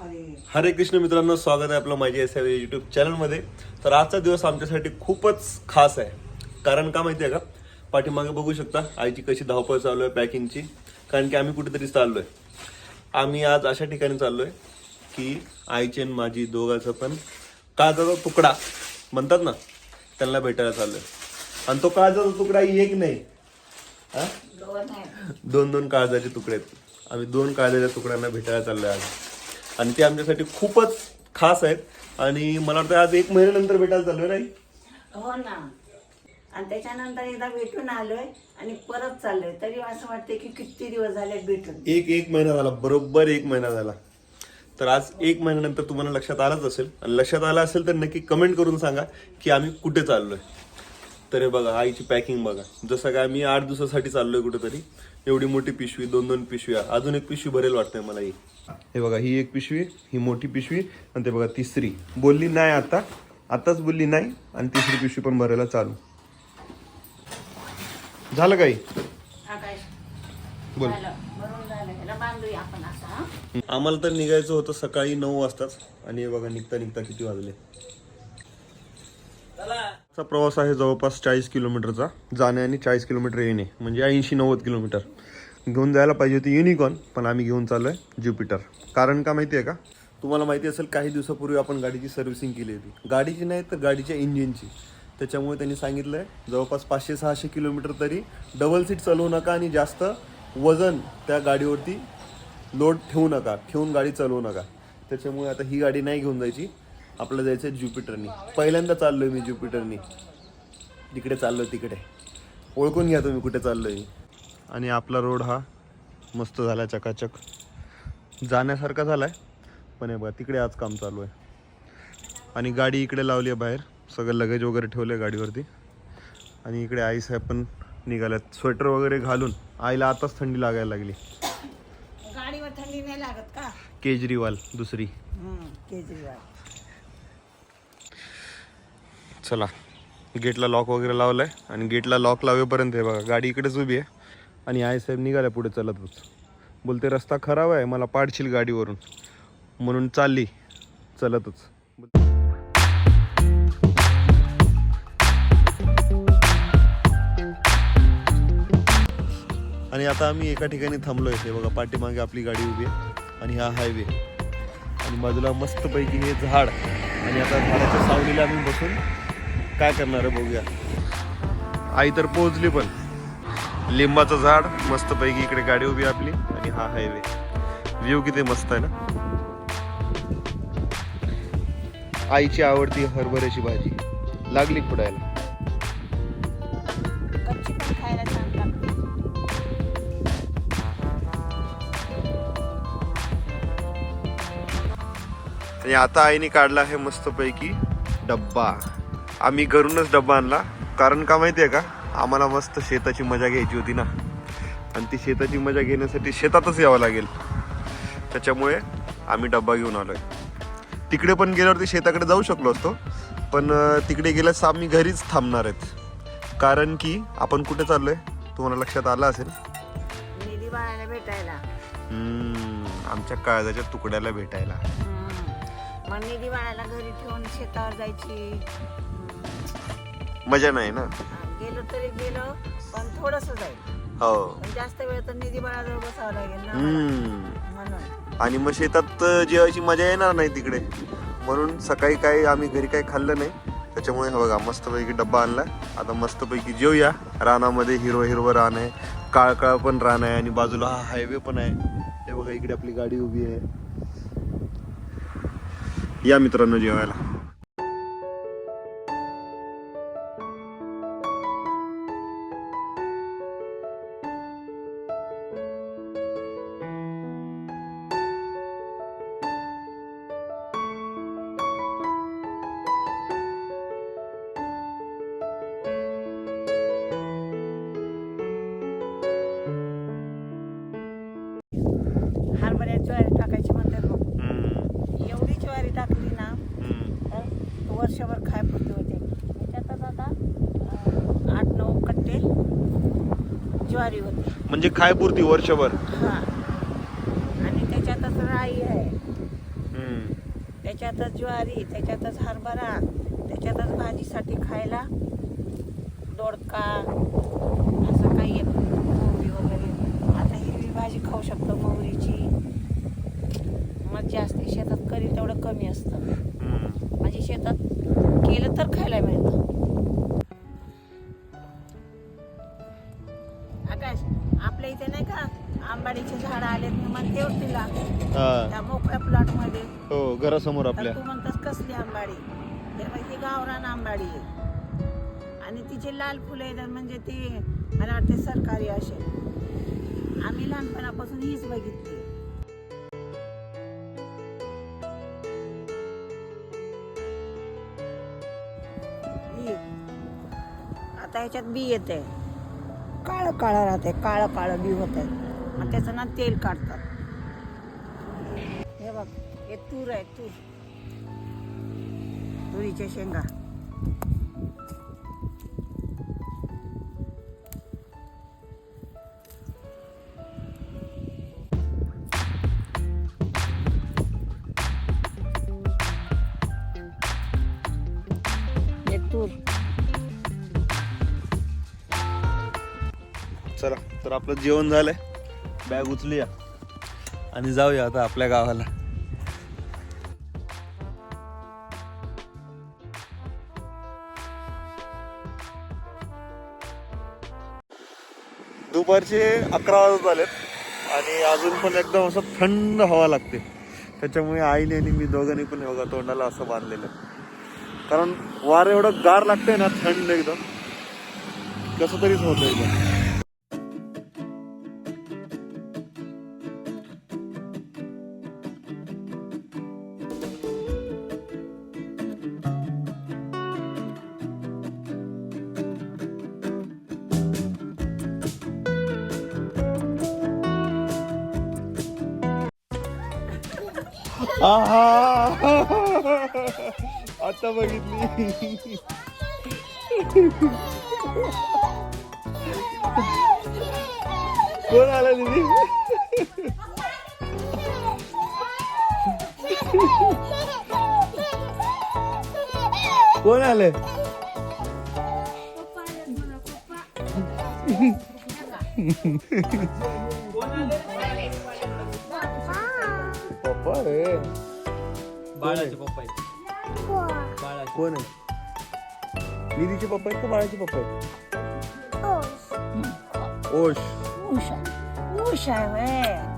हरे कृष्ण मित्रांनो स्वागत आहे आपलं माझ्या एस युट्यूब चॅनलमध्ये तर आजचा दिवस आमच्यासाठी खूपच खास आहे. कारण का माहिती आहे का? पाठीमागे बघू शकता आईची कशी धावपळ चालू आहे पॅकिंगची. कारण की आम्ही कुठेतरी चाललोय. आम्ही आज अशा ठिकाणी चाललोय की आईची आणि माझी दोघांचं पण काळजाचा तुकडा म्हणतात ना त्यांना भेटायला चाललोय. आणि तो काळजाचा तुकडा एक नाही? दोन दोन काळजाचे तुकडे आहेत. आम्ही दोन काळजाच्या तुकड्यांना भेटायला चाललोय आज. आणि ते आमच्यासाठी खूपच खास आहेत. आणि मला वाटतं आज एक महिन्यानंतर भेटायला चाललोय नाही हो ना. आणि त्याच्यानंतर एकदा भेटून आलोय आणि परत चाललोय. तरी असं वाटतंय की किती दिवस झाले भेटून. एक एक महिना झाला बरोबर एक महिना झाला. तर आज एक महिन्यानंतर तुम्हाला लक्षात आलंच असेल. आणि लक्षात आलं असेल तर नक्की कमेंट करून सांगा की आम्ही कुठे चाललोय. तर हे बघा आईची पॅकिंग बघा. जसं काय आम्ही आठ दिवसासाठी चाललोय कुठेतरी. एवढी मोठी पिशवी दोन दोन पिशव्या. अजून एक पिशवी भरेल वाटतंय मला ही. हे बघा ही एक पिशवी ही मोठी पिशवी आणि ते बघा तिसरी. बोलली नाही आता. आताच बोलली नाही आणि तिसरी पिशवी पण भरायला चालू. झालं काही बोल. हा? आम्हाला तर निघायचं होतं सकाळी नऊ वाजताच. आणि हे बघा निघता निघता किती वाजले. चा प्रवास आहे जवळपास चाळीस किलोमीटरचा. जाणे आणि चाळीस किलोमीटर येणे म्हणजे ऐंशी नव्वद किलोमीटर. घेऊन जायला पाहिजे होती युनिकॉर्न पण आम्ही घेऊन चाललोय ज्युपिटर कारण का माहिती आहे का? तुम्हाला माहिती असेल काही दिवसापूर्वी आपण गाडीची सर्व्हिसिंग केली होती. गाडीची नाही तर गाडीच्या इंजिनची त्याच्यामुळे त्यांनी सांगितलं आहे जवळपास पाचशे सहाशे किलोमीटर तरी डबल सीट चालवू नका आणि जास्त वजन त्या गाडीवरती लोड ठेवू नका ठेवून गाडी चालवू नका. त्याच्यामुळे आता ही गाडी नाही घेऊन जायची. आपलं जायचं आहे ज्युपिटरनी. पहिल्यांदा चाललोय मी ज्युपिटरनी. तिकडे चाललोय तिकडे. ओळखून घ्या तुम्ही कुठे चाललोय. आणि आपला रोड हा मस्त झाला चकाचक. जाण्यासारखा झालाय पण हे बघा तिकडे आज काम चालू आहे. आणि गाडी इकडे लावली आहे बाहेर. सगळं लगेज वगैरे ठेवलं आहे गाडीवरती. आणि इकडे आई साहेब पण निघाल्यात. स्वेटर वगैरे घालून आईला आताच थंडी लागायला लागली. गाडीवर थंडी नाही लागत का? केजरीवाल दुसरी. केजरीवाल. चला गेटला लॉक वगैरे लावलाय आणि गेटला लॉक लावेपर्यंत हे बघा गाडी इकडेच उभी आहे. आणि आई साहेब निघाल्या पुढे चलतच बोलते रस्ता खराब आहे मला पाडशील गाडीवरून. म्हणून चालली चलतच. आणि आता आम्ही एका ठिकाणी थांबलो ते बघा पाठीमागे आपली गाडी उभी आहे आणि हा हायवे आणि बाजूला मस्तपैकी हे झाड. आणि आता झाडाच्या सावलीला आम्ही बसून काय करणार आहे बघूया. आई तर पोहोचली पण. लिंबाचं झाड मस्तपैकी इकडे गाडी उभी आपली आणि हा हायवे व्ह्यू किती मस्त आहे ना? आईची आवडती हरभऱ्याची भाजी. लागली खुडायला आणि आता आईने काढला आहे मस्तपैकी डब्बा. आम्ही घरूनच डब्बा आणला. कारण का माहिती आहे का? आम्हाला मस्त शेताची मजा घ्यायची होती ना. आणि ती शेताची मजा घेण्यासाठी शेतातच यावं लागेल. त्याच्यामुळे आम्ही डब्बा घेऊन आलोय. तिकडे पण गेल्यावरती शेताकडे जाऊ शकलो असतो. पण तिकडे गेल्यास आम्ही घरीच थांबणार आहेत. कारण की आपण कुठे चाललोय? तुम्हाला लक्षात आलं असेल? भेटायला. हम्म, आमच्या काळजाच्या तुकड्याला भेटायला. मग घरी ठेवून शेतावर जायची. मजा नाही ना? गेलो तरी गेलो पण थोडस जाईल. हो. जास्त वेळ तर निधी बाळाजवळ बसावं लागेल आणि मग शेतात जेवायची मजा येणार नाही तिकडे. म्हणून सकाळी काही आम्ही घरी काही खाल्लं नाही. त्याच्यामुळे हे बघा मस्तपैकी डब्बा आणला. आता मस्तपैकी जेवूया रानामध्ये हिरवं हिरवं रान आहे. काळकाळ पण रान आहे आणि बाजूला हा हायवे पण आहे. हे बघा इकडे आपली गाडी उभी आहे. या मित्रांनो जेवायला. वर्षभर खायपुरती होते. त्याच्यातच आता आठ नऊ कट्टे ज्वारी होते. म्हणजे खायपुरती वर्षभर. हा. आणि त्याच्यातच राई आहे. त्याच्यातच ज्वारी त्याच्यातच हरभरा त्याच्यातच भाजीसाठी खायला दोडका असं काही येतं मोहरी वगैरे. आता हिरवी भाजी खाऊ शकतो मोहरीची मज्जा असते. शेतात करी तेवढं कमी असतं. म्हणजे शेतात केलं तर खायला मिळतं. आकाश आपल्या इथे नाही का आंबाडीचे झाड आलेत मी म्हणते हो. तुला त्या मोकळ्या प्लॉटमध्ये हो घरासमोर तर आपल्या. तू म्हणतस कसली आंबाडी? बघ, ही गावरान आंबाडी आहे. आणि तिचे लाल फुलं येतात म्हणजे ती मला वाटते सरकारी असेल. आम्ही लहानपणापासून हीच बघितली. आता ह्याच्यात बी येते. काळं काळं राहते काळं काळं बी होत. मग त्याचं ना तेल काढतात. हे बघ हे तूर आहे तूर. तुरीच्या शेंगा. हे तूर. चला तर आपलं जेवण झालंय. बॅग उचलूया. आणि जाऊया आता आपल्या गावाला. दुपारचे अकरा वाजत आलेत. आणि अजून पण एकदम असं थंड हवा लागते. त्याच्यामुळे आईने आणि मी दोघांनी पण योगा तोंडाला असं बांधलेलं. कारण वारं एवढं गार लागतंय ना थंड एकदम. कसं तरीच होतं एकदम आता बघितली. कोण आला दिदी? कोण आले? पप्पा रे बाळाचे पप्पा आहेत बाळाचे कोण आहे दीदीचे पप्पा आहेत का बाळाचे पप्पा आहेत ओश उषा उषा आहे व्हय.